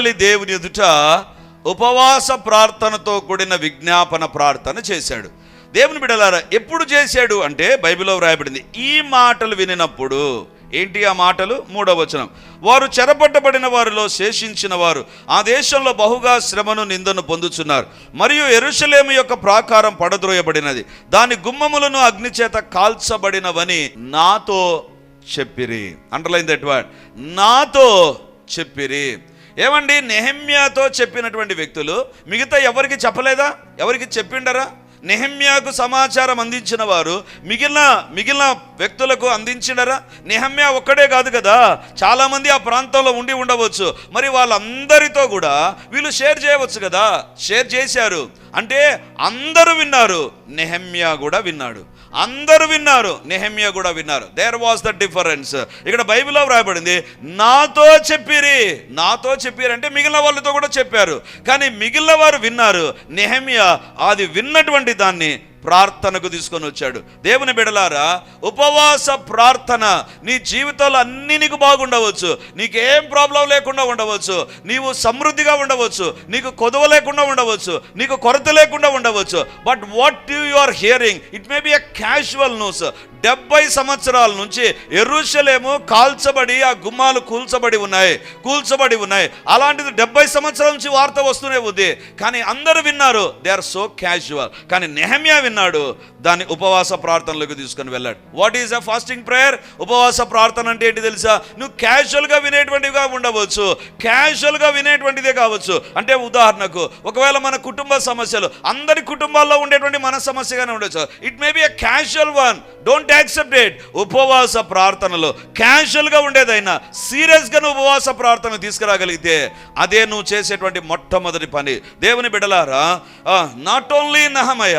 ఆకాశమందలి దేవుని ఎదుట ఉపవాస ప్రార్థనతో కూడిన విజ్ఞాపన ప్రార్థన చేశాడు. దేవుని బిడలారా ఎప్పుడు చేశాడు అంటే బైబిల్లో వ్రాయబడింది. ఈ మాటలు వినినప్పుడు ఏంటి ఆ మాటలు? మూడవ వచనం. వారు చెరపట్టబడిన వారిలో శేషించిన వారు ఆ దేశంలో బహుగా శ్రమను నిందను పొందుచున్నారు. మరియు ఎరుషలేము యొక్క ప్రాకారం పడద్రోయబడినది. దాని గుమ్మములను అగ్నిచేత కాల్చబడినవని నాతో చెప్పిరి. Underline that word. నాతో చెప్పిరి. ఏమండి నెహమ్యాతో చెప్పినటువంటి వ్యక్తులు మిగతా ఎవరికి చెప్పలేదా? ఎవరికి చెప్పిండరా? నెహమ్యాకు సమాచారం అందించిన వారు మిగిలిన మిగిలిన వ్యక్తులకు అందించినరా నెహమ్యా ఒక్కడే కాదు కదా చాలామంది ఆ ప్రాంతంలో ఉండి ఉండవచ్చు. మరి వాళ్ళందరితో కూడా వీళ్ళు షేర్ చేయవచ్చు కదా షేర్ చేశారు. అంటే అందరూ విన్నారు నెహమ్యా కూడా విన్నాడు. అందరూ విన్నారు నెహమ్య కూడా విన్నారు. దేర్ వాస్ ద డిఫరెన్స్ ఇక్కడ బైబిల్లో వ్రాయబడింది నాతో చెప్పిరి. నాతో చెప్పిరి అంటే మిగిలిన వాళ్ళతో కూడా చెప్పారు. కానీ మిగిలిన వారు విన్నారు నెహమ్య అది విన్నటువంటి దాన్ని ప్రార్థనకు తీసుకొని వచ్చాడు. దేవుని బిడలారా ఉపవాస ప్రార్థన నీ జీవితంలో అన్ని నీకు బాగుండవచ్చు. నీకేం ప్రాబ్లం లేకుండా ఉండవచ్చు. నీవు సమృద్ధిగా ఉండవచ్చు. నీకు కొదవ లేకుండా ఉండవచ్చు. నీకు కొరత లేకుండా ఉండవచ్చు. But what you are hearing it may be a casual news డెబ్బై సంవత్సరాల నుంచి ఎరుషలేము కాల్చబడి ఆ గుమ్మాలు కూల్చబడి ఉన్నాయి. కూల్చబడి ఉన్నాయి. అలాంటిది డెబ్బై సంవత్సరాల నుంచి వార్త వస్తూనే ఉంది. కానీ అందరూ విన్నారు దే ఆర్ సో క్యాజువల్ కానీ నెహమ్యా విన్నాడు దాన్ని ఉపవాస ప్రార్థనలోకి తీసుకొని వెళ్ళాడు. What is a fasting prayer ఉపవాస ప్రార్థన అంటే ఏంటి తెలుసా? నువ్వు క్యాజువల్గా వినేటువంటివిగా ఉండవచ్చు. క్యాజువల్గా వినేటువంటిదే కావచ్చు. అంటే ఉదాహరణకు ఒకవేళ మన కుటుంబ సమస్యలు అందరి కుటుంబాల్లో ఉండేటువంటి మన సమస్యగానే ఉండొచ్చు. It may be a casual one don't accept it ఉపవాస ప్రార్థనలో క్యాజువల్గా ఉండేదైనా సీరియస్గా నువ్వు ఉపవాస ప్రార్థన తీసుకురాగలిగితే అదే నువ్వు చేసేటువంటి మొట్టమొదటి పని. దేవుని బిడలారా not only Nehemiah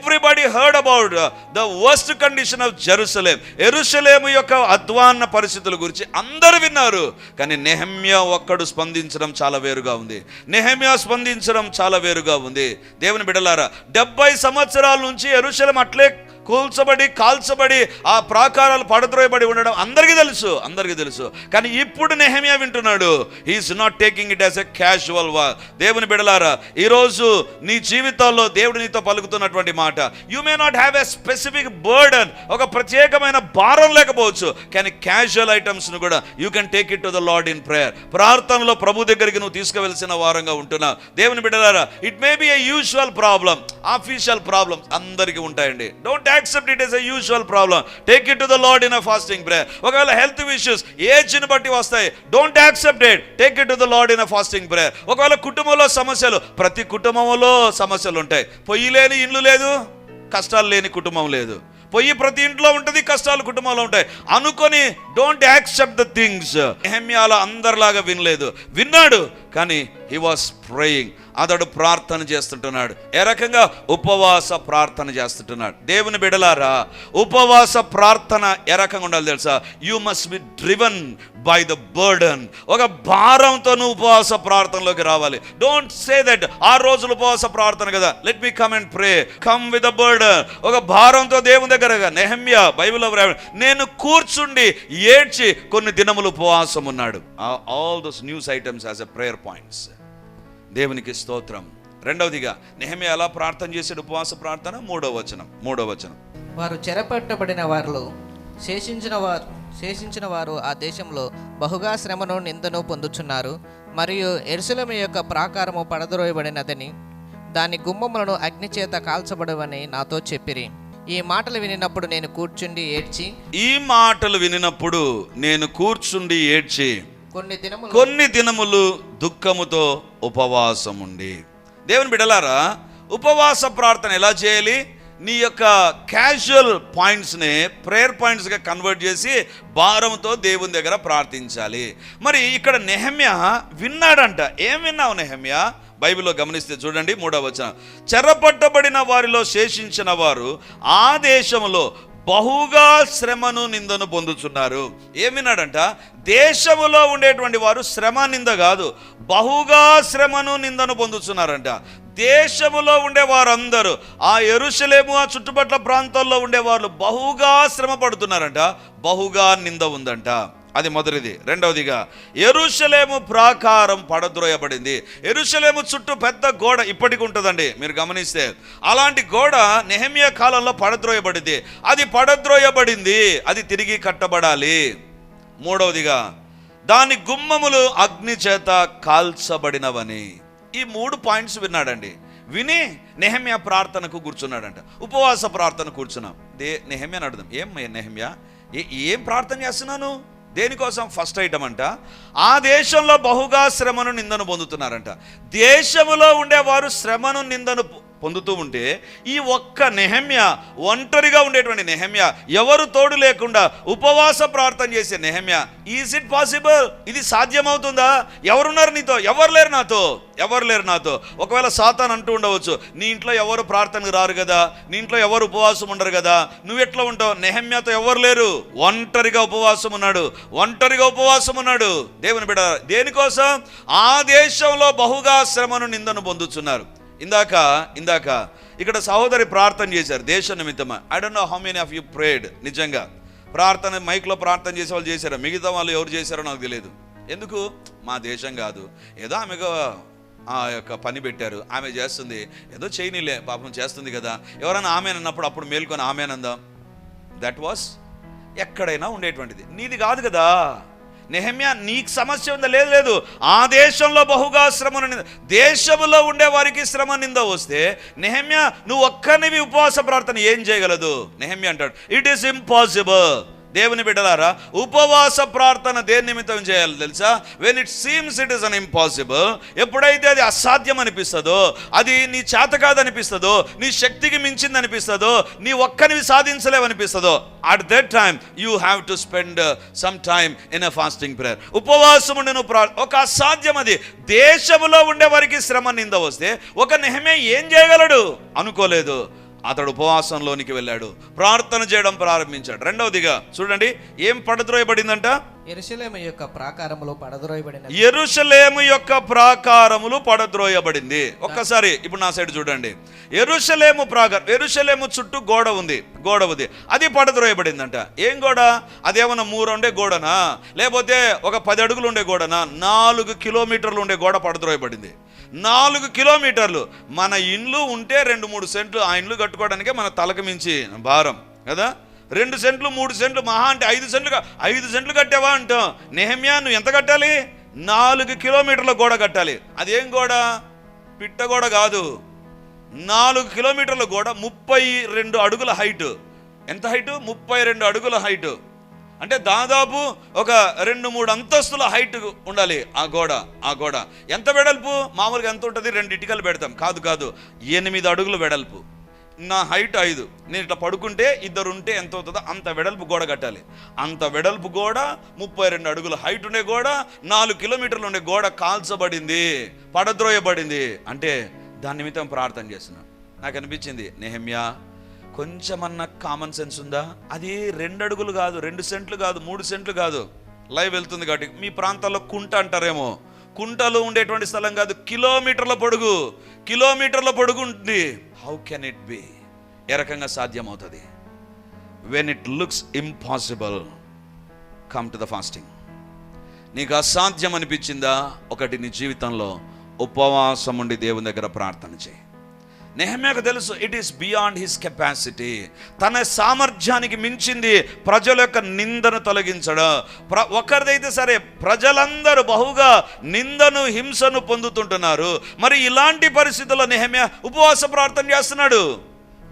everybody heard about the worst condition of Jerusalem Jerusalem యొక్క అధ్వాన్న పరిస్థితుల గురించి అందరూ విన్నారు. కానీ నెహమ్యా ఒక్కడు స్పందించడం చాలా వేరుగా ఉంది. నెహమ్యా స్పందించడం చాలా వేరుగా ఉంది. దేవుని బిడలారా డెబ్బై సంవత్సరాల నుంచి ఎరుసలం అట్లే కూల్చబడి కాల్చబడి ఆ ప్రాకారాలు పడద్రోయబడి ఉండడం అందరికీ తెలుసు అందరికీ తెలుసు. కానీ ఇప్పుడు నెహమియా వింటున్నాడు is not taking it as a casual way దేవుని బిడలారా ఈరోజు నీ జీవితాల్లో దేవుడు నీతో పలుకుతున్నటువంటి మాట you may not have a specific burden ఒక ప్రత్యేకమైన భారం లేకపోవచ్చు కానీ క్యాజువల్ ఐటమ్స్ను కూడా you can take it to the lord in prayer ప్రార్థనలో ప్రభు దగ్గరికి నువ్వు తీసుకువెలిసిన వారంగా ఉంటున్నావు దేవుని బిడ్డలారా it may be a usual problem official problems అందరికీ ఉంటాయండి. Don't accept it as usual problem take it to the lord in a fasting prayer ఒకవేళ హెల్త్ ఇష్యూస్ ఏజ్ని బట్టి వస్తాయి don't accept it take it to the lord in a fasting prayer ఒకవేళ కుటుంబంలో సమస్యలు ప్రతి కుటుంబంలో సమస్యలు ఉంటాయి. పొయ్యి లేని ఇల్లు లేదు కష్టాలు లేని కుటుంబం లేదు. పొయ్యి ప్రతి ఇంట్లో ఉంటుంది కష్టాలు కుటుంబంలో ఉంటాయి. అనుకొని డోంట్ యాక్సెప్ట్ ద థింగ్స్ ఎహమ్యాల అందరిలాగా వినలేదు. విన్నాడు కానీ హీ వాస్ ప్రేయింగ్ అతడు ప్రార్థన చేస్తుంటున్నాడు. ఏ రకంగా? ఉపవాస ప్రార్థన చేస్తుంటున్నాడు. దేవుని బిడలారా ఉపవాస ప్రార్థన ఏ రకంగా ఉండాలి తెలుసా? You must be driven by the burden ఒక భారంతో నువ్వు ఉపవాస ప్రార్థనలోకి రావాలి. డోంట్ సే దట్ ఆ రోజులు ఉపవాస ప్రార్థన కదా. Let me come and pray come with the burden ఒక భారంతో దేవుని దగ్గరగా నెహమ్య బైబిల్లో నేను కూర్చుండి ఏడ్చి కొన్ని దినములు ఉపవాసం ఉన్నాడు. All those news items as a prayer points దేవునికి స్తోత్రం. రెండవదిగా నెహమే ఎలా ప్రార్థన చేసాడు ఉపవాస ప్రార్థన? మూడో వచనం మూడో వచనం. వారు చెరపట్టబడిన వారిలో శేషించిన వారు శేషించిన వారు ఆ దేశంలో బహుగా శ్రమను నిందను పొందుచున్నారు. మరియు ఎరుసలమి యొక్క ప్రాకారము పడద్రోయబడినదని దాని గుమ్మములను అగ్నిచేత కాల్చబడవని నాతో చెప్పిరి. ఈ మాటలు వినినప్పుడు నేను కూర్చుండి ఏడ్చి ఈ మాటలు వినినప్పుడు నేను కూర్చుండి ఏడ్చి కొన్ని దినములు కొన్ని దినములు దుఃఖముతో ఉపవాసం ఉండి దేవుని బిడలారా ఉపవాస ప్రార్థన ఎలా చేయాలి? నీ యొక్క క్యాజువల్ పాయింట్స్ని ప్రేయర్ పాయింట్స్గా కన్వర్ట్ చేసి భారంతో దేవుని దగ్గర ప్రార్థించాలి. మరి ఇక్కడ నెహమ్య విన్నాడంట. ఏం విన్నావు నెహమ్య? బైబిల్లో గమనిస్తే చూడండి మూడవ వచనం. చెరపట్టబడిన వారిలో శేషించిన వారు ఆ దేశంలో బహుగా శ్రమను నిందను పొందుతున్నారు ఏమిన్నాడంట దేశములో ఉండేటువంటి వారు శ్రమ నింద కాదు బహుగా శ్రమను నిందను పొందుతున్నారంట దేశములో ఉండే వారందరూ ఆ ఎరుసలేము ఆ చుట్టుపట్ల ప్రాంతాల్లో ఉండే వాళ్ళు బహుగా శ్రమ పడుతున్నారంట బహుగా నింద ఉందంట. అది మొదటిది. రెండవదిగా ఎరుషలేము ప్రాకారం పడద్రోయబడింది. ఎరుషలేము చుట్టూ పెద్ద గోడ ఇప్పటికి ఉంటుందండి మీరు గమనిస్తే. అలాంటి గోడ నెహమియా కాలంలో పడద్రోయబడింది. అది పడద్రోయబడింది అది తిరిగి కట్టబడాలి. మూడవదిగా దాని గుమ్మములు అగ్ని చేత కాల్చబడినవని. ఈ మూడు పాయింట్స్ విన్నాడండి. విని నెహమ్య ప్రార్థనకు కూర్చున్నాడంట. ఉపవాస ప్రార్థన కూర్చున్నాం. దే నెహమ్యని అడుగుదాం. ఏం నెహమ్యా? ఏ ఏం ప్రార్థన చేస్తున్నాను? దేనికోసం? ఫస్ట్ ఐటమ్ అంట. ఆ దేశంలో బహుగా శ్రమను నిందను పొందుతున్నారంట. దేశములో ఉండేవారు శ్రమను నిందను పొందుతూ ఉంటే ఈ ఒక్క నెహమ్య ఒంటరిగా ఉండేటువంటి నెహమ్య ఎవరు తోడు లేకుండా ఉపవాస ప్రార్థన చేసే నెహమ్య ఈజ్ ఇట్ పాసిబుల్ ఇది సాధ్యమవుతుందా? ఎవరున్నారు నీతో? ఎవరు లేరు నాతో? ఎవరు లేరు నాతో? ఒకవేళ సాతాన్ అంటూ ఉండవచ్చు నీ ఇంట్లో ఎవరు ప్రార్థనకు రారు కదా? నీ ఇంట్లో ఎవరు ఉపవాసం ఉండరు కదా? నువ్వు ఎట్లా ఉంటావు? నెహమ్యతో ఎవరు లేరు? ఒంటరిగా ఉపవాసం ఉన్నాడు. ఒంటరిగా ఉపవాసం ఉన్నాడు. దేవుని బిడ దేనికోసం? ఆ దేశంలో బహుగా శ్రమను నిందను పొందుతున్నారు ఇందాక ఇందాక ఇక్కడ సహోదరి ప్రార్థన చేశారు దేశ నిమిత్తమా. I don't know how many of you prayed నిజంగా. ప్రార్థన మైక్లో ప్రార్థన చేసే వాళ్ళు చేశారు? మిగతా వాళ్ళు ఎవరు చేశారో నాకు తెలియదు ఎందుకు? మా దేశం కాదు. ఏదో ఆమెకు ఆ యొక్క పని పెట్టారు. ఆమె చేస్తుంది. ఏదో చేయనిలే పాపం చేస్తుంది కదా. ఎవరైనా ఆమె అన్నప్పుడు అప్పుడు మేల్కొని ఆమెనందాం దట్ వాస్ ఎక్కడైనా ఉండేటువంటిది. నీది కాదు కదా. నెహమ్యా నీకు సమస్య ఉందా? లేదు లేదు. ఆ దేశంలో బహుగా శ్రమ నింద దేశంలో ఉండే వారికి శ్రమ నింద వస్తే నెహమ్యా నువ్వు ఒక్కనివి ఉపవాస ప్రార్థన ఏం చేయగలదు? నెహమ్యా అంటాడు ఇట్ ఈస్ ఇంపాసిబుల్ దేవుని బిడ్డలారా ఉపవాస ప్రార్థన దేని నిమిత్తం చేయాలి తెలుసా? When it seems it is an impossible ఎప్పుడైతే అది అసాధ్యం అనిపిస్తుందో అది నీ చేత కాదనిపిస్తుందో నీ శక్తికి మించింది అనిపిస్తుందో నీ ఒక్కనివి సాధించలేవనిపిస్తుందో at that time you have to spend some time in a fasting prayer ఉపవాసం ఉండి నువ్వు ప్రా ఒక అసాధ్యం అది. దేశంలో ఉండే వారికి శ్రమ నింద వస్తే ఒక నెహమే ఏం చేయగలడు? అనుకోలేదు. అతడు ఉపవాసంలోనికి వెళ్ళాడు. ప్రార్థన చేయడం ప్రారంభించాడు. రెండవదిగా చూడండి ఏం పడద్రోయబడిందంట? ఎరుసలేము యొక్క ప్రాకారములు పడద్రోయబడిన ఎరుసలేము యొక్క ప్రాకారములు పడద్రోయబడింది. ఒక్కసారి ఇప్పుడు నా సైడ్ చూడండి. ఎరుసలేము ప్రాకారం ఎరుసలేము చుట్టూ గోడ ఉంది గోడ ఉంది. అది పడద్రోయబడిందంట. ఏం గోడ? అదేమన్నా మూరు ఉండే గోడనా? లేకపోతే ఒక పది అడుగులు ఉండే గోడనా? నాలుగు కిలోమీటర్లు ఉండే గోడ పడద్రోయబడింది. నాలుగు కిలోమీటర్లు. మన ఇండ్లు ఉంటే రెండు మూడు సెంట్లు ఆ ఇండ్లు కట్టుకోవడానికే మన తలకు మించి భారం కదా? రెండు సెంట్లు మూడు సెంట్లు మహా అంటే ఐదు సెంట్లు ఐదు సెంట్లు కట్టావా అంటాం. నెహమ్యా నువ్వు ఎంత కట్టాలి? నాలుగు కిలోమీటర్ల గోడ కట్టాలి. అదేం గోడ? పిట్ట గోడ కాదు. నాలుగు కిలోమీటర్ల గోడ ముప్పై రెండు అడుగుల హైట్. ఎంత హైట్? ముప్పై రెండు అడుగుల హైట్. అంటే దాదాపు ఒక రెండు మూడు అంతస్తుల హైట్ ఉండాలి ఆ గోడ ఆ గోడ. ఎంత వెడల్పు? మామూలుగా ఎంత ఉంటుంది? రెండు ఇటుకలు పెడతాం. కాదు కాదు. ఎనిమిది అడుగులు వెడల్పు. నా హైట్ ఐదు. నేను ఇట్లా పడుకుంటే ఇద్దరు ఉంటే ఎంత అవుతుందో అంత వెడల్పు గోడ కట్టాలి. అంత వెడల్పు గోడ ముప్పై రెండు అడుగుల హైట్ ఉండే గోడ నాలుగు కిలోమీటర్లు ఉండే గోడ కాల్చబడింది పడద్రోయబడింది. అంటే దాని నిమిత్తం ప్రార్థన చేస్తున్నాను నాకు అనిపించింది నెహమ్యా కొంచెమన్నా కామన్ సెన్స్ ఉందా? అది రెండు అడుగులు కాదు రెండు సెంట్లు కాదు మూడు సెంట్లు కాదు. లైవ్ వెళ్తుంది కాబట్టి మీ ప్రాంతాల్లో కుంట అంటారేమో. కుంటలు ఉండేటువంటి స్థలం కాదు కిలోమీటర్ల పొడుగు కిలోమీటర్ల పొడుగు ఉంటుంది. హౌ కెన్ ఇట్ బి ఏ రకంగా సాధ్యమవుతుంది? When it looks impossible come to the fasting నీకు అసాధ్యం అనిపించిందా? ఒకటి నీ జీవితంలో ఉపవాసం ఉండి దేవుని దగ్గర ప్రార్థన చేయి. నెహమ్యాకు తెలుసు it is beyond his capacity తన సామర్థ్యానికి మించింది ప్రజల యొక్క నిందను తొలగించడం. ప్ర ఒకరిదైతే సరే ప్రజలందరూ బహుగా నిందను హింసను పొందుతుంటున్నారు. మరి ఇలాంటి పరిస్థితుల్లో నెహమ్యా ఉపవాస ప్రార్థన చేస్తున్నాడు.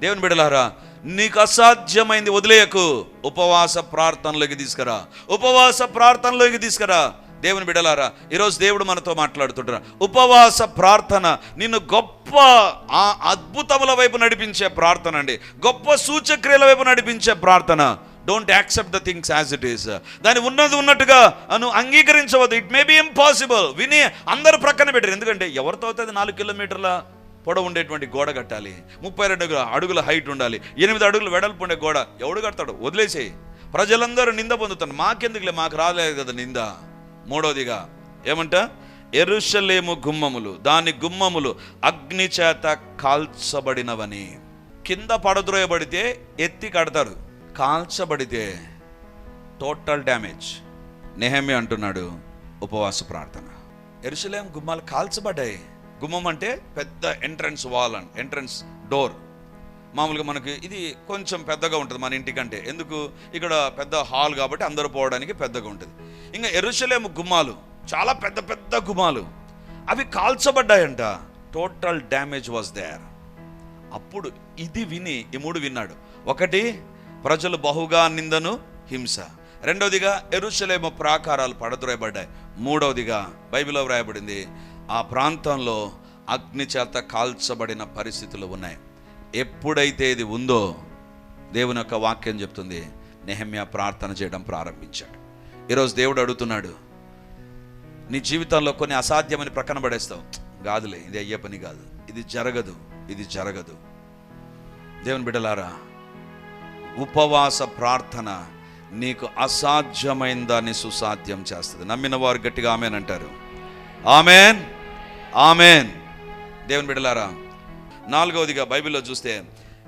దేవుని బిడలారా నీకు అసాధ్యమైంది వదిలేయకు. ఉపవాస ప్రార్థనలోకి తీసుకురా. ఉపవాస ప్రార్థనలోకి తీసుకురా. దేవుని బిడలారా ఈరోజు దేవుడు మనతో మాట్లాడుతుంటారు ఉపవాస ప్రార్థన నిన్ను గొప్ప అద్భుతముల వైపు నడిపించే ప్రార్థన అండి. గొప్ప సూచక్రియల వైపు నడిపించే ప్రార్థన. Don't accept the things as it is దాని ఉన్నది ఉన్నట్టుగా అను అంగీకరించవద్దు. ఇట్ మే బి ఇంపాసిబుల్ విని అందరూ ప్రక్కన పెట్టారు. ఎందుకంటే ఎవరితో అవుతుంది? నాలుగు కిలోమీటర్ల పొడవు ఉండేటువంటి గోడ కట్టాలి. ముప్పై రెండు అడుగుల అడుగుల హైట్ ఉండాలి. ఎనిమిది అడుగులు వెడల్పు ఉండే గోడ ఎవడు కడతాడు? వదిలేసేయి. ప్రజలందరూ నింద పొందుతారు. మాకెందుకులే? మాకు రాలేదు కదా నింద. మూడోదిగా ఏమంట? ఎరుషలేము గుమ్మములు దాని గుమ్మములు అగ్ని చేత కాల్చబడినవని. కింద పడద్రోయబడితే ఎత్తి కడతారు కాల్చబడితే టోటల్ డ్యామేజ్ నెహమి అంటున్నాడు ఉపవాస ప్రార్థన. ఎరుసలేం గుమ్మాలు కాల్చబడ్డాయి. గుమ్మం అంటే పెద్ద entrance wall and entrance door మామూలుగా మనకి ఇది కొంచెం పెద్దగా ఉంటుంది మన ఇంటికంటే. ఎందుకు? ఇక్కడ పెద్ద హాల్ కాబట్టి అందరూ పోవడానికి పెద్దగా ఉంటుంది. ఇంకా ఎరుసలేము గుమ్మాలు చాలా పెద్ద పెద్ద గుమ్మాలు. అవి కాల్చబడ్డాయంట. టోటల్ డ్యామేజ్ వాజ్ దేర్ అప్పుడు ఇది విని ఈ మూడు విన్నాడు. ఒకటి ప్రజలు బహుగా నిందను హింస. రెండవదిగా ఎరుసలేము ప్రాకారాలు పడద్రోయబడ్డాయి. మూడవదిగా బైబిల్లో వ్రాయబడింది ఆ ప్రాంతంలో అగ్ని చేత కాల్చబడిన పరిస్థితులు ఉన్నాయి. ఎప్పుడైతే ఇది ఉందో దేవుని యొక్క వాక్యం చెప్తుంది నెహమ్య ప్రార్థన చేయడం ప్రారంభించాడు. ఈరోజు దేవుడు అడుగుతున్నాడు నీ జీవితంలో కొన్ని అసాధ్యమని ప్రక్కన పడేస్తావు. కాదులే ఇది అయ్యే పని కాదు. ఇది జరగదు ఇది జరగదు. దేవుని బిడ్డలారా ఉపవాస ప్రార్థన నీకు అసాధ్యమైన దాన్ని సుసాధ్యం చేస్తుంది. నమ్మిన వారు గట్టిగా ఆమెన్ అంటారు. ఆమెన్. ఆమెన్. దేవుని బిడ్డలారా నాలుగవదిగా బైబిల్లో చూస్తే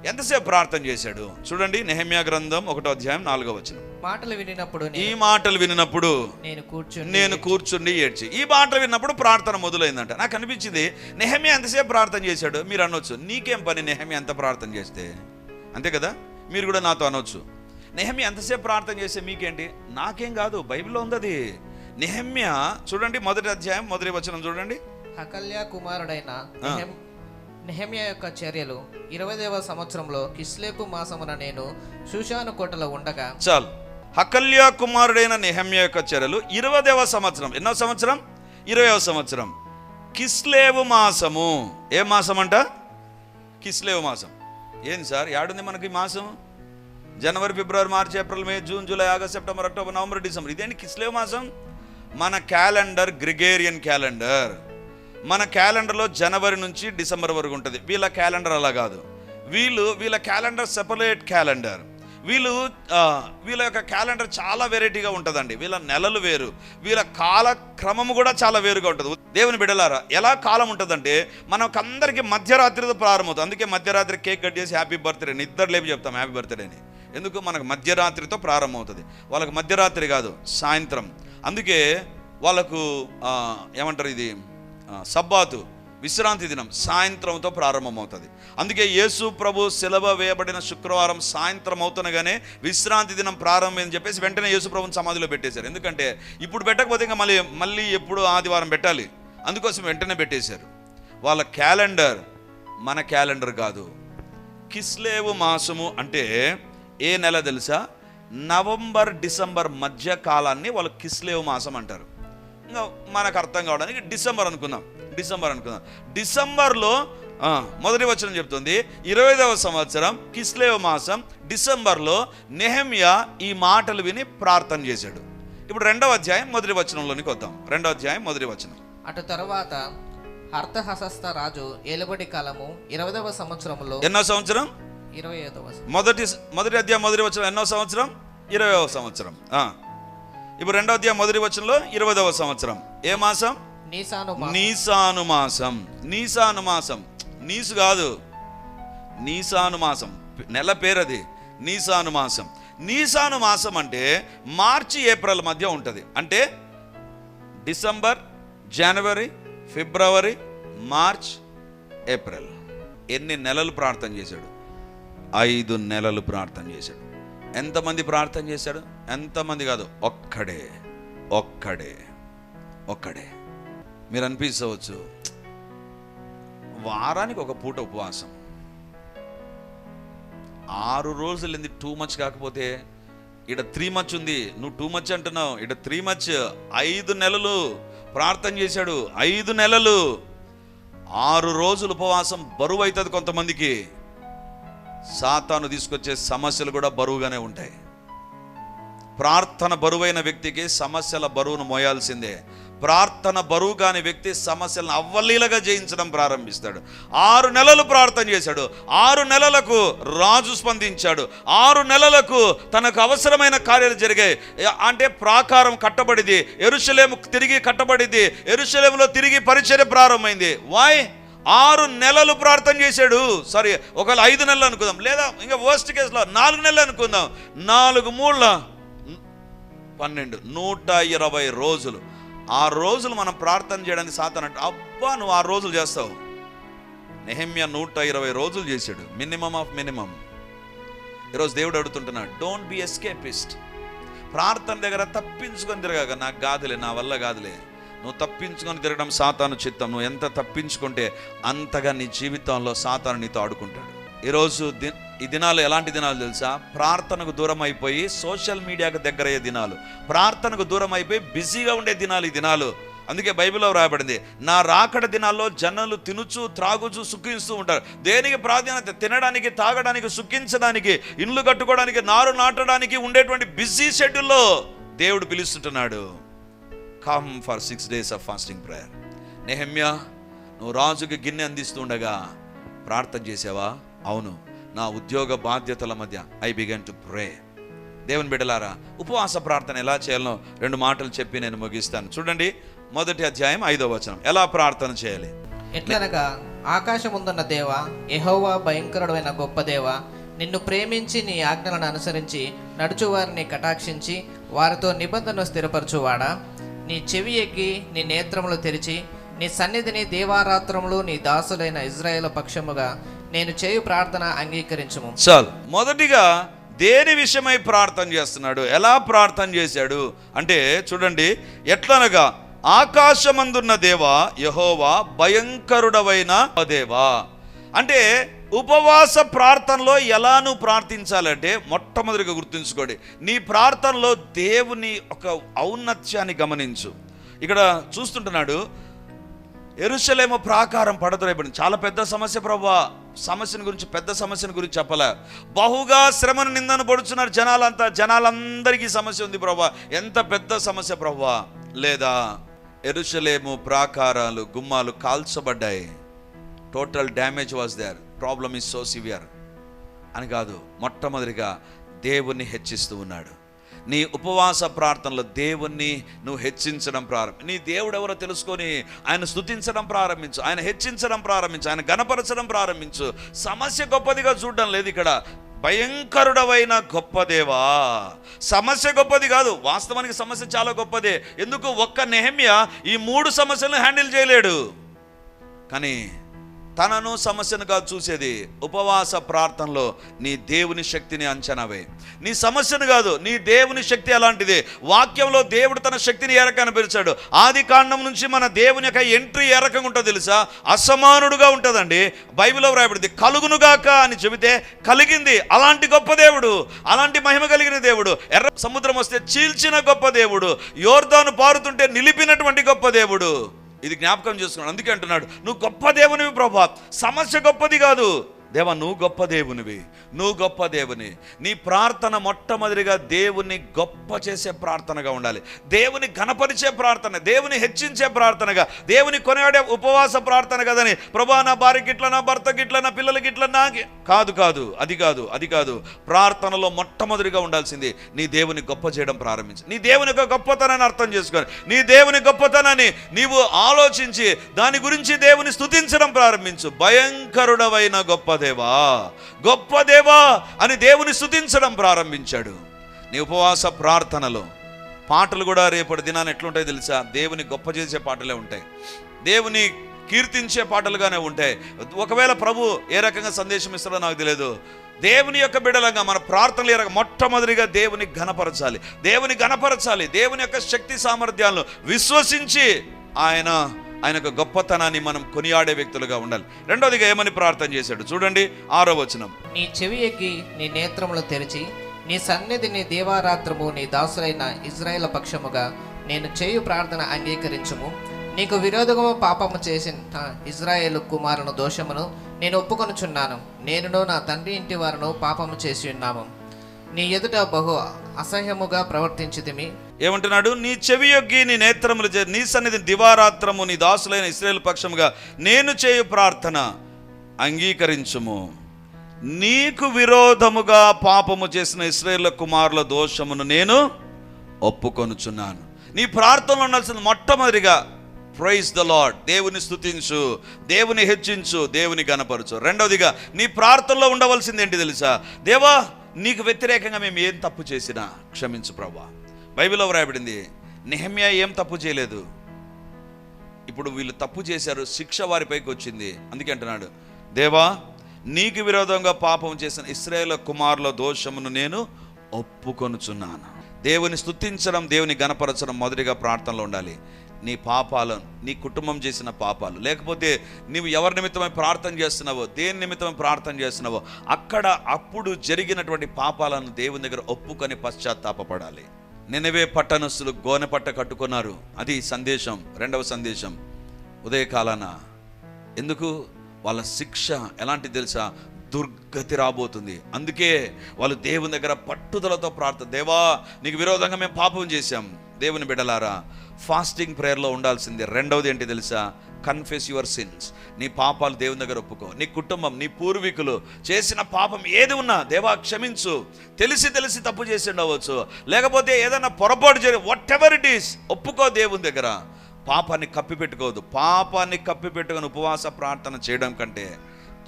ఎంతసేపు ప్రార్థన చేశాడు? చూడండి నెహమ్యా గ్రంథం ఒకటో అధ్యాయం నాలుగో వచనం. మాటలు వినినప్పుడు ఈ మాటలు వినినప్పుడు నేను కూర్చుని నేను కూర్చుండి ఏడ్చి. ఈ మాటలు విన్నప్పుడు ప్రార్థన మొదలైందంట. నాకు అనిపించింది నెహమ్య ఎంతసేపు ప్రార్థన చేశాడు? మీరు అనొచ్చు. నీకేం పని నెహమ్య ఎంత ప్రార్థన చేస్తే? అంతే కదా? మీరు కూడా నాతో అనొచ్చు. నెహమ్య ఎంతసేపు ప్రార్థన చేస్తే మీకేంటి? నాకేం కాదు బైబిల్లో ఉంది అది నెహమ్య చూడండి మొదటి అధ్యాయం మొదటి వచనం చూడండి. హకల్యా కుమారుడైన నెహెమ్యా యొక్క చర్యలు ఇరవైదవ సంవత్సరంలో కిస్లేపు మాసమున నేను షూషాను కోటలో ఉండగా చాలు. హకల్యా కుమారుడైన నెహమ్య యొక్క చర్యలు ఇరవదవ సంవత్సరం. ఎన్నో సంవత్సరం? ఇరవైవ సంవత్సరం. కిస్లేవు మాసము. ఏ మాసం అంట కిస్లేవు మాసం. ఏంది సార్? ఏడుంది మనకి ఈ మాసం? జనవరి ఫిబ్రవరి మార్చి April May June July August September October November December. ఇదేంటి కిస్లేవు మాసం? మన క్యాలెండర్ గ్రిగేరియన్ క్యాలెండర్. మన క్యాలెండర్లో జనవరి నుంచి డిసెంబర్ వరకు ఉంటుంది. వీళ్ళ క్యాలెండర్ అలా కాదు. వీళ్ళు వీళ్ళ క్యాలెండర్ సెపరేట్ క్యాలెండర్. వీళ్ళు వీళ్ళ యొక్క క్యాలెండర్ చాలా వెరైటీగా ఉంటుందండి. వీళ్ళ నెలలు వేరు. వీళ్ళ కాల క్రమము కూడా చాలా వేరుగా ఉంటుంది. దేవుని బిడలారా ఎలా కాలం ఉంటుందంటే అందరికీ మధ్యరాత్రితో ప్రారంభమవుతుంది. అందుకే మధ్యరాత్రి కేక్ కట్ చేసి హ్యాపీ బర్త్డే అని ఇద్దరు లేపి చెప్తాం హ్యాపీ బర్త్డే అని. ఎందుకు? మనకు మధ్యరాత్రితో ప్రారంభమవుతుంది. వాళ్ళకి మధ్యరాత్రి కాదు సాయంత్రం. అందుకే వాళ్ళకు ఏమంటారు ఇది? సబ్బాతు విశ్రాంతి దినం సాయంత్రంతో ప్రారంభమవుతుంది. అందుకే యేసు ప్రభు సెలవ వేయబడిన శుక్రవారం సాయంత్రం అవుతుండగానే విశ్రాంతి దినం ప్రారంభం అని చెప్పేసి వెంటనే యేసు ప్రభుని సమాధిలో పెట్టేశారు. ఎందుకంటే ఇప్పుడు పెట్టకపోతే ఇంకా మళ్ళీ మళ్ళీ ఎప్పుడు ఆదివారం పెట్టాలి. అందుకోసం వెంటనే పెట్టేశారు. వాళ్ళ క్యాలెండర్ మన క్యాలెండర్ కాదు. కిస్లేవు మాసము అంటే ఏ నెల తెలుసా? నవంబర్ డిసెంబర్ మధ్య కాలాన్ని వాళ్ళు కిస్లేవు మాసం అంటారు. మనకు అర్థం కావడానికి డిసెంబర్ అనుకుందాం. డిసెంబర్ అనుకుందాం. డిసెంబర్లో మొదటి వచనం చెప్తుంది. ఇరవైదవ సంవత్సరం కిస్లేవ మాసం డిసెంబర్లో నెహమ్యా ఈ మాటలు విని ప్రార్థన చేశాడు. ఇప్పుడు రెండవ అధ్యాయం మొదటి వచనంలోనికి వద్దాం. రెండవ అధ్యాయం మొదటి వచనం. అటు తరువాత అర్థహసస్త రాజు ఏలుబడి కాలము ఇరవదవ సంవత్సరములో ఎన్నో సంవత్సరం? ఇరవై మొదటి మొదటి అధ్యాయం మొదటి వచనం ఎన్నో సంవత్సరం? ఇరవైవ సంవత్సరం. ఇప్పుడు రెండవ అధ్యాయం మొదటి వచనంలో ఇరవదవ సంవత్సరం. ఏ మాసం. నీసాను మాసం. నీసాను మాసం. నీసు కాదు. నీసాను మాసం. నెల పేరు అది. నీసాను మాసం. నీసాను మాసం అంటే మార్చి ఏప్రిల్ మధ్య ఉంటుంది. అంటే డిసెంబర్ జనవరి ఫిబ్రవరి మార్చ్ ఏప్రిల్. ఎన్ని నెలలు ప్రార్థన చేశాడు? ఐదు నెలలు ప్రార్థన చేశాడు. ఎంతమంది ప్రార్థన చేశాడు? ఎంతమంది కాదు ఒక్కడే ఒక్కడే ఒక్కడే. మీరు అనిపించవచ్చు వారానికి ఒక పూట ఉపవాసం. ఆరు రోజులు ఎందుకు టూ మచ్ కాకపోతే ఇక్కడ త్రీ మచ్ ఉంది నువ్వు టూ మచ్ అంటున్నావు ఇక్కడ త్రీ మచ్ ఐదు నెలలు ప్రార్థన చేశాడు ఐదు నెలలు. ఆరు రోజులు ఉపవాసం బరువు అవుతుంది కొంతమందికి. సాతాను తీసుకొచ్చే సమస్యలు కూడా బరువుగానే ఉంటాయి. ప్రార్థన బరువైన వ్యక్తికి సమస్యల బరువును మోయాల్సిందే. ప్రార్థన బరువు కాని వ్యక్తి సమస్యలను అవ్వలీలగా జయించడం ప్రారంభిస్తాడు. ఆరు నెలలు ప్రార్థన చేశాడు. ఆరు నెలలకు రాజు స్పందించాడు. ఆరు నెలలకు తనకు అవసరమైన కార్యాలు జరిగాయి అంటే ప్రాకారం కట్టబడింది. ఎరుశలేము తిరిగి కట్టబడింది. ఎరుషలేములో తిరిగి పరిచర్య ప్రారంభమైంది. వాయ్ ఆరు నెలలు ప్రార్థన చేశాడు. సారీ ఒకవేళ ఐదు నెలలు అనుకుందాం. లేదా ఇంకా వర్స్ట్ కేసులో నాలుగు నెలలు అనుకుందాం. నాలుగు మూళ్ళ పన్నెండు నూట ఇరవై రోజులు. ఆ రోజులు మనం ప్రార్థన చేయడానికి సాతాను అబ్బా నువ్వు ఆ రోజులు చేస్తావు. నెహమ్య నూట ఇరవై రోజులు చేశాడు. మినిమం ఆఫ్ మినిమం ఈరోజు దేవుడు అడుగుతుంటున్నాడు డోంట్ బి ఎస్కేపిస్ట్ ప్రార్థన దగ్గర తప్పించుకొని తిరగాక నాకు కాదులే నా వల్ల కాదులే నువ్వు తప్పించుకొని తిరగడం సాతాను చిత్తం. నువ్వు ఎంత తప్పించుకుంటే అంతగా నీ జీవితంలో సాతాను నీతో ఆడుకుంటాడు. ఈరోజు ది ఈ దినాలు ఎలాంటి దినాలు తెలుసా? ప్రార్థనకు దూరం అయిపోయి సోషల్ మీడియాకు దగ్గరయ్యే దినాలు. ప్రార్థనకు దూరం అయిపోయి బిజీగా ఉండే దినాలు ఈ దినాలు. అందుకే బైబిల్లో రాయబడింది నా రాకడ దినాల్లో జనులు తినుచు త్రాగుచు సుఖిస్తూ ఉంటారు. దేనికి ప్రాధాన్యత? తినడానికి తాగడానికి సుఖించడానికి ఇండ్లు కట్టుకోవడానికి నారు నాటడానికి ఉండేటువంటి బిజీ షెడ్యూల్లో దేవుడు పిలుస్తుంటున్నాడు. Come for six days of fasting prayer Nehemiah నువ్వు రాజుకి గిన్నె అందిస్తుండగా ప్రార్థన చేసావా? అవును. నా ఉద్యోగ బాధ్యతల మధ్య ఐ బిగన్ టు ప్రే దేవుని బిడ్డలారా ఉపవాస ప్రార్థన ఎలా చేయాలనో రెండు మాటలు చెప్పి నేను ముగిస్తాను. చూడండి మొదటి అధ్యాయం ఐదో వచనం. ఎలా ప్రార్థన చేయాలి? ఎట్లనగా ఆకాశముందున్న దేవ ఎహోవా భయంకరుడైన గొప్ప దేవ నిన్ను ప్రేమించి నీ ఆజ్ఞలను అనుసరించి నడుచువారిని కటాక్షించి వారితో నిబంధనను స్థిరపరచువాడా? నీ చెవి ఎగ్గి నీ నేత్రములు తెరిచి నీ సన్నిధిని దేవారాత్రములు నీ దాసులైన ఇజ్రాయేల్ పక్షముగా నేను చేయు ప్రార్థన అంగీకరించము. చాలు. మొదటిగా దేని విషయమై ప్రార్థన చేస్తున్నాడు? ఎలా ప్రార్థన చేశాడు? అంటే చూడండి ఎట్లనగా ఆకాశమందున్న దేవా యహోవా భయంకరుడవైన దేవా. అంటే ఉపవాస ప్రార్థనలో ఎలా నువ్వు ప్రార్థించాలంటే మొట్టమొదటిగా గుర్తుంచుకోండి. నీ ప్రార్థనలో దేవుని ఒక ఔన్నత్యాన్ని గమనించు. ఇక్కడ చూస్తుంటున్నాడు ఎరుసలేము ప్రాకారం పడదొరైపడింది చాలా పెద్ద సమస్య ప్రభా. సమస్యను గురించి పెద్ద సమస్యను గురించి చెప్పలే. బహుగా శ్రమను నిందను పడుచున్నారు జనాలంతా. జనాలందరికీ సమస్య ఉంది ప్రభా. ఎంత పెద్ద సమస్య ప్రభా. లేదా ఎరుసలేము ప్రాకారాలు గుమ్మాలు కాల్చబడ్డాయి. Total damage was there problem is so severe అని కాదు మొట్టమొదటిగా దేవుణ్ణి హెచ్చిస్తూ ఉన్నాడు. నీ ఉపవాస ప్రార్థనలో దేవుణ్ణి నువ్వు హెచ్చించడం ప్రారంభి నీ దేవుడు ఎవరో తెలుసుకొని ఆయన స్థుతించడం ప్రారంభించు ఆయన హెచ్చించడం ప్రారంభించు ఆయన గణపరచడం ప్రారంభించు. సమస్య గొప్పదిగా చూడడం లేదు ఇక్కడ. భయంకరుడవైన గొప్ప దేవా. సమస్య గొప్పది కాదు వాస్తవానికి సమస్య చాలా గొప్పదే. ఎందుకు? ఒక్క నెహమ్య ఈ మూడు సమస్యలను హ్యాండిల్ చేయలేడు. కానీ తనను సమస్యనుగా చూసేది ఉపవాస ప్రార్థనలో నీ దేవుని శక్తిని అంచనావే. నీ సమస్యను కాదు నీ దేవుని శక్తి అలాంటిది. వాక్యంలో దేవుడు తన శక్తిని ఏ రకంగా పిలిచాడు? ఆది కాండం నుంచి మన దేవుని యొక్క ఎంట్రీ ఏ రకంగా ఉంటుందో తెలుసా? అసమానుడుగా ఉంటుందండి. బైబిల్లో వ్రాయబడింది కలుగునుగాక అని చెబితే కలిగింది. అలాంటి గొప్ప దేవుడు అలాంటి మహిమ కలిగిన దేవుడు ఎర్ర సముద్రం వస్తే చీల్చిన గొప్ప దేవుడు యోర్దాను పారుతుంటే నిలిపినటువంటి గొప్ప దేవుడు. ఇది జ్ఞాపకం చేసుకున్నాడు. అందుకే అంటున్నాడు నువ్వు గొప్ప దేవునివి ప్రభా సమస్య గొప్పది కాదు. దేవా నువ్వు గొప్ప దేవునివి. నువ్వు గొప్ప దేవుని. నీ ప్రార్థన మొట్టమొదటిగా దేవుని గొప్ప చేసే ప్రార్థనగా ఉండాలి. దేవుని గణపరిచే ప్రార్థన దేవుని హెచ్చించే ప్రార్థనగా దేవుని కొనియాడే ఉపవాస ప్రార్థన కదని ప్రభా నా భార్యకి ఇట్లా నా భర్తకి ఇట్లా నా పిల్లలకి ఇట్లా కాదు కాదు అది కాదు అది కాదు. ప్రార్థనలో మొట్టమొదటిగా ఉండాల్సింది నీ దేవుని గొప్ప చేయడం ప్రారంభించి. నీ దేవుని యొక్క గొప్పతనాన్ని అర్థం చేసుకొని నీ దేవుని గొప్పతనాన్ని నీవు ఆలోచించి దాని గురించి దేవుని స్థుతించడం ప్రారంభించు. భయంకరుడవైన గొప్ప దేవా గొప్ప దేవా అని దేవుని స్థుతించడం ప్రారంభించాడు. నీ ఉపవాస ప్రార్థనలో పాటలు కూడా రేపటి దినాన్ని ఎట్లుంటాయి తెలుసా? దేవుని గొప్ప చేసే పాటలే ఉంటాయి. దేవుని కీర్తించే పాటలుగానే ఉంటాయి. ఒకవేళ ప్రభు ఏ రకంగా సందేశం ఇస్తాడో నాకు తెలియదు. దేవుని యొక్క బిడలంగా మన ప్రార్థనలు ఎరగ మొట్టమొదటిగా దేవుని ఘనపరచాలి. దేవుని ఘనపరచాలి. దేవుని యొక్క శక్తి సామర్థ్యాలను విశ్వసించి ఆయన ఆయన యొక్క గొప్పతనాన్ని మనం కొనియాడే వ్యక్తులుగా ఉండాలి. రెండోదిగా ఏమని ప్రార్థన చేశాడు? చూడండి ఆరో వచనం. నీ చెవి ఎగ్గి నీ నేత్రములు తెరిచి నీ సన్నిధిని దేవారాత్రము నీ దాసులైన ఇజ్రాయేల్ పక్షముగా నేను చేయు ప్రార్థన అంగీకరించుము. నీకు విరోధము పాపము చేసిన ఇజ్రాయేల్ కుమారుని దోషమును నేను ఒప్పుకొనుచున్నాను. నేనును నా తండ్రి ఇంటి వారును పాపము చేసి ఉన్నాము. నీ ఎదుట బహు అసహ్యముగా ప్రవర్తించితిమి. ఏమంటున్నాడు? నీ చెవి యొగ్గి నీ నేత్రములు చే నీ సన్నిధి దివారాత్రము నీ దాసులైన ఇస్రాయేల్ పక్షముగా నేను చేయు ప్రార్థన అంగీకరించుము. నీకు విరోధముగా పాపము చేసిన ఇస్రాయేల్ కుమారుల దోషమును నేను ఒప్పుకొనుచున్నాను. నీ ప్రార్థనలో ఉండాల్సింది మొట్టమొదటిగా ప్రైజ్ ద లాడ్ దేవుని స్థుతించు దేవుని హెచ్చించు దేవుని గనపరచు రెండవదిగా నీ ప్రార్థనలో ఉండవలసింది ఏంటి తెలుసా? దేవా నీకు వ్యతిరేకంగా మేము ఏం తప్పు చేసినా క్షమించు ప్రభా బైబిల్లో వ్రాయబడింది నెహమ్యా ఏం తప్పు చేయలేదు. ఇప్పుడు వీళ్ళు తప్పు చేశారు శిక్ష వారిపైకి వచ్చింది. అందుకే అంటున్నాడు దేవా నీకు విరోధంగా పాపం చేసిన ఇస్రాయేల్ కుమారుల దోషమును నేను ఒప్పుకొనుచున్నాను. దేవుని స్తుతించడం దేవుని గణపరచడం మొదటిగా ప్రార్థనలో ఉండాలి. నీ పాపాలను నీ కుటుంబం చేసిన పాపాలు. లేకపోతే నీవు ఎవరి నిమిత్తమై ప్రార్థన చేస్తున్నావో దేని నిమిత్తమై ప్రార్థన చేస్తున్నావో అక్కడ అప్పుడు జరిగినటువంటి పాపాలను దేవుని దగ్గర ఒప్పుకొని పశ్చాత్తాపపడాలి. నినవే పట్టణస్తులు గోనె పట్ట కట్టుకున్నారు. అది సందేశం రెండవ సందేశం. ఉదయకాలాన ఎందుకు? వాళ్ళ శిక్ష ఎలాంటి తెలుసా? దుర్గతి రాబోతుంది. అందుకే వాళ్ళు దేవుని దగ్గర పట్టుదలతో ప్రార్థన దేవా నీకు విరోధంగా మేము పాపం చేశాం. దేవుని బిడలారా ఫాస్టింగ్ ప్రేయర్లో ఉండాల్సింది రెండవది ఏంటి తెలుసా? కన్ఫెస్ యువర్ సిన్స్ నీ పాపాలు దేవుని దగ్గర ఒప్పుకో. నీ కుటుంబం నీ పూర్వీకులు చేసిన పాపం ఏది ఉన్నా దేవా క్షమించు. తెలిసి తెలిసి తప్పు చేసి ఉండవచ్చు. లేకపోతే ఏదైనా పొరపాటు జరిగి వాట్ ఎవర్ ఇట్ ఈస్ ఒప్పుకో దేవుని దగ్గర. పాపాన్ని కప్పిపెట్టుకోవద్దు. పాపాన్ని కప్పిపెట్టుకొని ఉపవాస ప్రార్థన చేయడం కంటే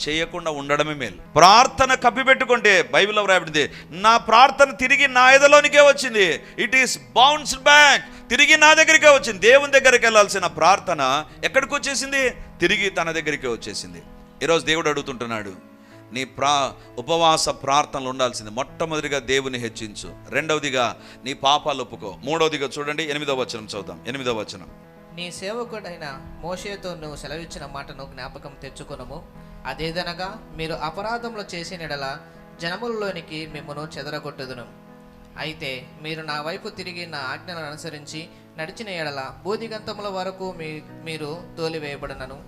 చేయకుండా ఉండడమే మేలు. ప్రార్థన కప్పిపెట్టుకుంటే బైబిల్లో రాబడింది నా ప్రార్థన తిరిగి నా ఎదలోనికే వచ్చింది. ఇట్ ఈస్ బౌన్స్ బ్యాక్ తిరిగి నా దగ్గరికే వచ్చింది. దేవుని దగ్గరికి వెళ్ళాల్సిన ప్రార్థన ఎక్కడికి వచ్చేసింది? తిరిగి తన దగ్గరికే వచ్చేసింది. ఈరోజు దేవుడు అడుగుతుంటున్నాడు నీ ప్రా ఉపవాస ప్రార్థనలు ఉండాల్సింది. మొట్టమొదటిగా దేవుని హెచ్చించు. రెండవదిగా నీ పాపాలు ఒప్పుకో. మూడవదిగా చూడండి ఎనిమిదవ వచనం చదువుదాం. ఎనిమిదవ వచనం. నీ సేవకుడైన మోషేతో నువ్వు సెలవిచ్చిన మాటను జ్ఞాపకం తెచ్చుకొనుము. అదేదనగా మీరు అపరాధంలో చేసిన ఎడల జనములలోనికి మిమ్మను చెదరగొట్టుదును. అయితే మీరు నా వైపు తిరిగి నా ఆజ్ఞలను అనుసరించి నడిచిన ఎడల బూదిగంతముల వరకు మీ మీరు తోలివేయబడినను.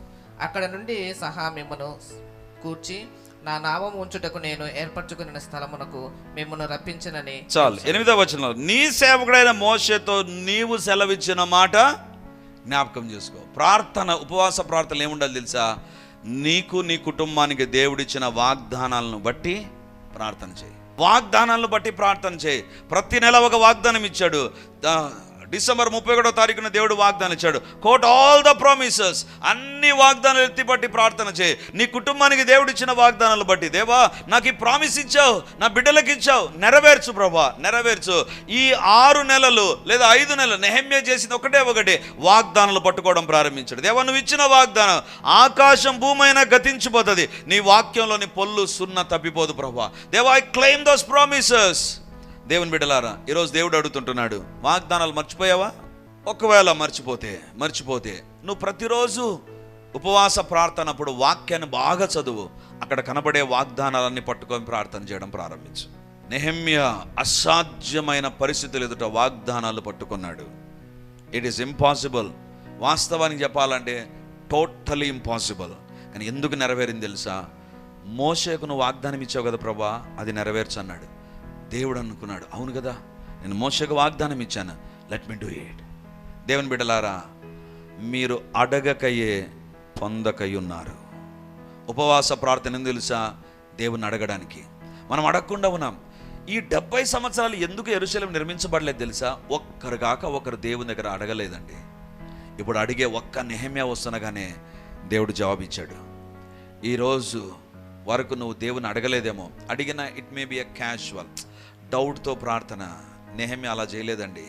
అక్కడ నుండి సహా మిమ్మను కూర్చి నా నామం ఉంచుటకు నేను ఏర్పరచుకున్న స్థలమునకు మిమ్మను రప్పించనని చాలు. ఎనిమిదవ వచనంలో నీ సేవకుడైన మోషతో నీవు సెలవిచ్చిన మాట జ్ఞాపకం చేసుకో. ప్రార్థన ఉపవాస ప్రార్థనలు ఏముండాలి తెలుసా? నీకు నీ కుటుంబానికి దేవుడిచ్చిన వాగ్దానాలను బట్టి ప్రార్థన చేయి. వాగ్దానాలను బట్టి ప్రార్థన చేయి. ప్రతి నెల ఒక వాగ్దానం ఇచ్చాడు. డిసెంబర్ ముప్పై ఒకటో తారీఖున దేవుడు వాగ్దానం ఇచ్చాడు. కోట్ ఆల్ ద ప్రామిసెస్ అన్ని వాగ్దానాలు ఎత్తిపట్టి ప్రార్థన చేయి. నీ కుటుంబానికి దేవుడు ఇచ్చిన వాగ్దానాలు బట్టి. దేవా నాకు ఈ ప్రామిస్ ఇచ్చావు నా బిడ్డలకు ఇచ్చావు. నెరవేర్చు ప్రభా నెరవేర్చు. ఈ ఆరు నెలలు లేదా ఐదు నెలలు నెహమ్య చేసింది ఒకటే ఒకటి. వాగ్దానాలు పట్టుకోవడం ప్రారంభించాడు. దేవా నువ్వు ఇచ్చిన వాగ్దానం ఆకాశం భూమైనా గతించిపోతుంది. నీ వాక్యంలోని పొల్లు సున్న తప్పిపోదు ప్రభా. దేవా ఐ క్లెయిమ్ దోస్ ప్రామిసెస్ దేవుని బిడ్డలారా ఈరోజు దేవుడు అడుగుతుంటున్నాడు వాగ్దానాలు మర్చిపోయావా? ఒకవేళ మర్చిపోతే మర్చిపోతే నువ్వు ప్రతిరోజు ఉపవాస ప్రార్థన అప్పుడు వాక్యాన్ని బాగా చదువు అక్కడ కనబడే వాగ్దానాలన్నీ పట్టుకొని ప్రార్థన చేయడం ప్రారంభించు. నెహమ్య అసాధ్యమైన పరిస్థితులు ఎదుట వాగ్దానాలు పట్టుకున్నాడు. ఇట్ ఈస్ ఇంపాసిబుల్ వాస్తవానికి చెప్పాలంటే టోటలీ ఇంపాసిబుల్ కానీ ఎందుకు నెరవేరింది తెలుసా? మోషేకు నువ్వు వాగ్దానం ఇచ్చావు కదా ప్రభా అది నెరవేర్చు అన్నాడు. దేవుడు అనుకున్నాడు అవును కదా నేను మోషకు వాగ్దానం ఇచ్చాను. లెట్ మీ డూ ఇట్ దేవుని బిడ్డలారా మీరు అడగకయే పొందకయ్యున్నారు ఉపవాస ప్రార్థన తెలుసా? దేవుని అడగడానికి. మనం అడగకుండా ఉన్నాం. ఈ డెబ్బై సంవత్సరాలు ఎందుకు ఎరుశలం నిర్మించబడలేదు తెలుసా? ఒక్కరు కాక ఒకరు దేవుని దగ్గర అడగలేదండి. ఇప్పుడు అడిగే ఒక్క నెహమ్యా వస్తున్నగానే దేవుడు జవాబిచ్చాడు. ఈరోజు వరకు నువ్వు దేవుని అడగలేదేమో. అడిగిన it may be a casual డౌట్తో ప్రార్థన. నెహమ్య అలా చేయలేదండి.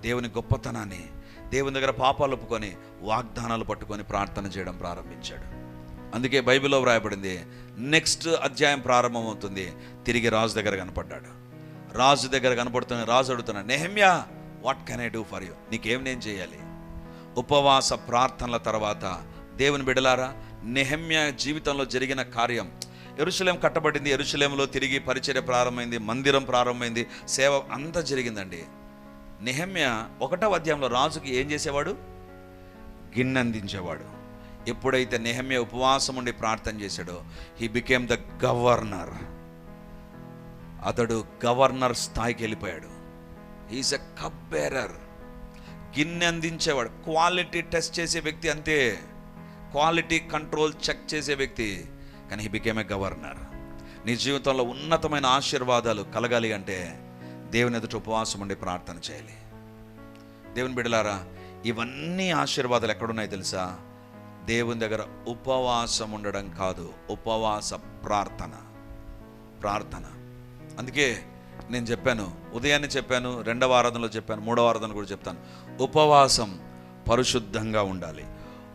దేవుని గొప్పతనాన్ని దేవుని దగ్గర పాపాలు ఒప్పుకొని వాగ్దానాలు పట్టుకొని ప్రార్థన చేయడం ప్రారంభించాడు. అందుకే బైబిల్లో వ్రాయబడింది నెక్స్ట్ అధ్యాయం ప్రారంభమవుతుంది. తిరిగి రాజు దగ్గర కనపడ్డాడు. రాజు దగ్గర కనపడుతున్న రాజు అడుగుతున్నాడు Nehemiah what can I do for you నీకేం నేను చేయాలి? ఉపవాస ప్రార్థనల తర్వాత దేవుని బిడలారా నెహమ్య జీవితంలో జరిగిన కార్యం ఎరుశలేం కట్టబడింది ఎరుశలేంలో తిరిగి పరిచర్య ప్రారంభమైంది మందిరం ప్రారంభమైంది సేవ అంతా జరిగిందండి. నెహమ్య ఒకటో అధ్యాయంలో రాజుకి ఏం చేసేవాడు? గిన్నెందించేవాడు. ఎప్పుడైతే నిహమ్య ఉపవాసం ఉండి ప్రార్థన చేశాడో హీ బికేమ్ ద గవర్నర్ అతడు గవర్నర్ స్థాయికి వెళ్ళిపోయాడు. ఈజ్ ఎ కప్ బేరర్ గిన్నె అందించేవాడు క్వాలిటీ టెస్ట్ చేసే వ్యక్తి అంతే. క్వాలిటీ కంట్రోల్ చెక్ చేసే వ్యక్తి. కానీ హీ బికేమ్ ఏ గవర్నర్. నీ జీవితంలో ఉన్నతమైన ఆశీర్వాదాలు కలగాలి అంటే దేవుని ఎదుట ఉపవాసం ఉండి ప్రార్థన చేయాలి. దేవుని బిడలారా ఇవన్నీ ఆశీర్వాదాలు ఎక్కడున్నాయి తెలుసా? దేవుని దగ్గర ఉపవాసం ఉండడం కాదు ఉపవాస ప్రార్థన. ప్రార్థన. అందుకే నేను చెప్పాను ఉదయాన్నే చెప్పాను రెండవ ఆరాధనలో చెప్పాను మూడవ ఆరాధన కూడా చెప్తాను. ఉపవాసం పరిశుద్ధంగా ఉండాలి.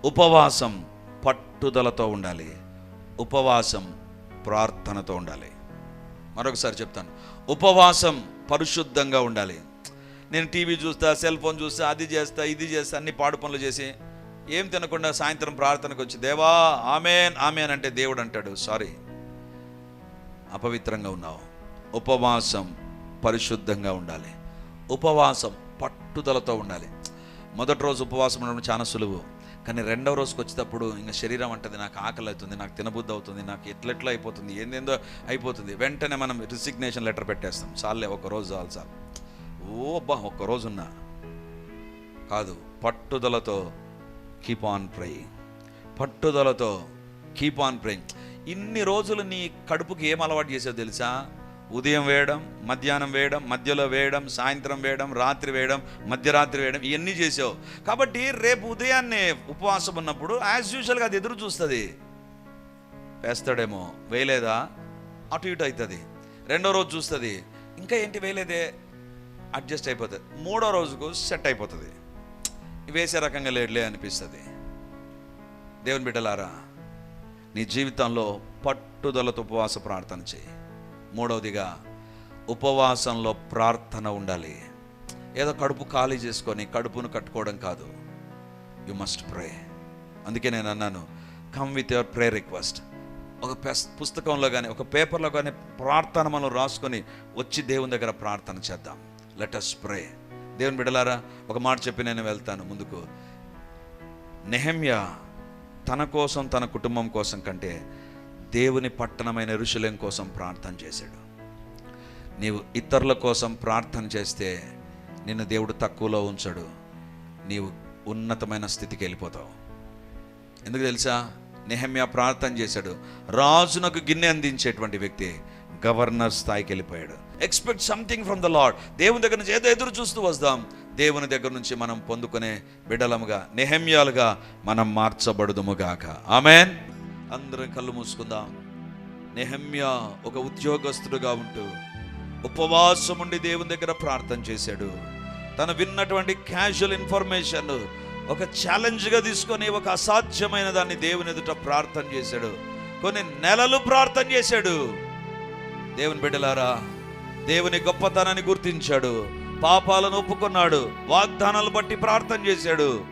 ఉపవాసం పట్టుదలతో ఉండాలి. ఉపవాసం ప్రార్థనతో ఉండాలి. మరొకసారి చెప్తాను. ఉపవాసం పరిశుద్ధంగా ఉండాలి. నేను టీవీ చూస్తా సెల్ ఫోన్ చూస్తా అది చేస్తా ఇది చేస్తా అన్ని పాడు పనులు చేసి ఏం తినకుండా సాయంత్రం ప్రార్థనకు వచ్చి దేవా ఆమెన్ ఆమెన్ అంటే దేవుడు అంటాడు. సారీ అపవిత్రంగా ఉన్నావు. ఉపవాసం పరిశుద్ధంగా ఉండాలి. ఉపవాసం పట్టుదలతో ఉండాలి. మొదటి రోజు ఉపవాసం ఉండడం చాలా సులువు. కానీ రెండవ రోజుకి వచ్చేటప్పుడు ఇంకా శరీరం అంటది నాకు ఆకలి అవుతుంది నాకు తినబుద్ధి అవుతుంది నాకు ఎట్లెట్లా అయిపోతుంది ఏందేందో అయిపోతుంది. వెంటనే మనం రిసిగ్నేషన్ లెటర్ పెట్టేస్తాం. చాలే ఒక రోజు చాలు సార్ ఓ అబ్బా ఒక్క రోజు కాదు పట్టుదలతో కీప్ ఆన్ ప్రై పట్టుదలతో కీప్ ఆన్ ప్రేయింగ్ ఇన్ని రోజులు నీ కడుపుకి ఏం అలవాటు చేసావు తెలుసా? ఉదయం వేయడం మధ్యాహ్నం వేయడం మధ్యలో వేయడం సాయంత్రం వేయడం రాత్రి వేయడం మధ్యరాత్రి వేయడం ఇవన్నీ చేసావు. కాబట్టి రేపు ఉదయాన్నే ఉపవాసం ఉన్నప్పుడు యాజ్ యూజువల్గా అది ఎదురు చూస్తుంది. వేస్తాడేమో వేయలేదా? అటు ఇటు అవుతుంది. రెండో రోజు చూస్తుంది. ఇంకా ఏంటి వేయలేదే? అడ్జస్ట్ అయిపోతుంది. మూడో రోజుకు సెట్ అయిపోతుంది. వేసే రకంగా లేడులే అనిపిస్తుంది. దేవుని బిడ్డలారా నీ జీవితంలో పట్టుదలతో ఉపవాస ప్రార్థన చేయి. మూడవదిగా ఉపవాసంలో ప్రార్థన ఉండాలి. ఏదో కడుపు ఖాళీ చేసుకొని కడుపును కట్టుకోవడం కాదు. యు మస్ట్ ప్రే అందుకే నేను అన్నాను come with your pray request ఒక పెస్- పుస్తకంలో కానీ ఒక పేపర్లో కానీ ప్రార్థన మనం రాసుకొని వచ్చి దేవుని దగ్గర ప్రార్థన చేద్దాం. లెట్ అస్ ప్రే దేవుని బిడలారా ఒక మాట చెప్పి నేను వెళ్తాను ముందుకు. నెహమ్య తన కోసం తన కుటుంబం కోసం కంటే దేవుని పట్టణమైన ఋషులం కోసం ప్రార్థన చేశాడు. నీవు ఇతరుల కోసం ప్రార్థన చేస్తే నిన్ను దేవుడు తక్కువలో ఉంచడు. నీవు ఉన్నతమైన స్థితికి వెళ్ళిపోతావు. ఎందుకు తెలుసా? నెహమ్యా ప్రార్థన చేశాడు. రాజునకు గిన్నె అందించేటువంటి వ్యక్తి గవర్నర్ స్థాయికి వెళ్ళిపోయాడు. Expect something from the lord దేవుని దగ్గర నుంచి ఏదో ఎదురు చూస్తూ వస్తాం. దేవుని దగ్గర నుంచి మనం పొందుకునే బిడలముగా నెహమ్యాలుగా మనం మార్చబడుదుముగాక ఆమెన్ అందరం కళ్ళు మూసుకుందాం. నెహమ్య ఒక ఉద్యోగస్తుడుగా ఉంటూ ఉపవాసం ఉండి దేవుని దగ్గర ప్రార్థన చేశాడు. తను విన్నటువంటి క్యాజువల్ ఇన్ఫర్మేషన్ ఒక ఛాలెంజ్గా తీసుకొని ఒక అసాధ్యమైన దాన్ని దేవుని ఎదుట ప్రార్థన చేశాడు. కొన్ని నెలలు ప్రార్థన చేశాడు. దేవుని బిడ్డలారా దేవుని గొప్పతనాన్ని గుర్తించాడు. పాపాలను ఒప్పుకున్నాడు. వాగ్దానాలు బట్టి ప్రార్థన చేశాడు.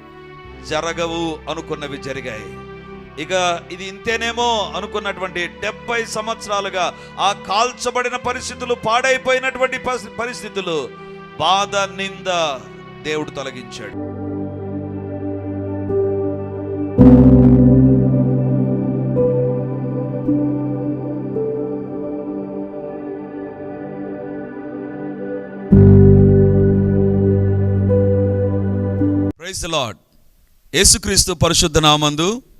జరగవు అనుకున్నవి జరిగాయి. ఇక ఇది ఇంతేనేమో అనుకున్నటువంటి డెబ్బై సంవత్సరాలుగా ఆ కాల్చబడిన పరిస్థితులు పాడైపోయినటువంటి పరిస్థితులు బాధ నింద దేవుడు తొలగించాడు. ప్రైజ్ లార్డ్ యేసుక్రీస్తు పరిశుద్ధ నామందు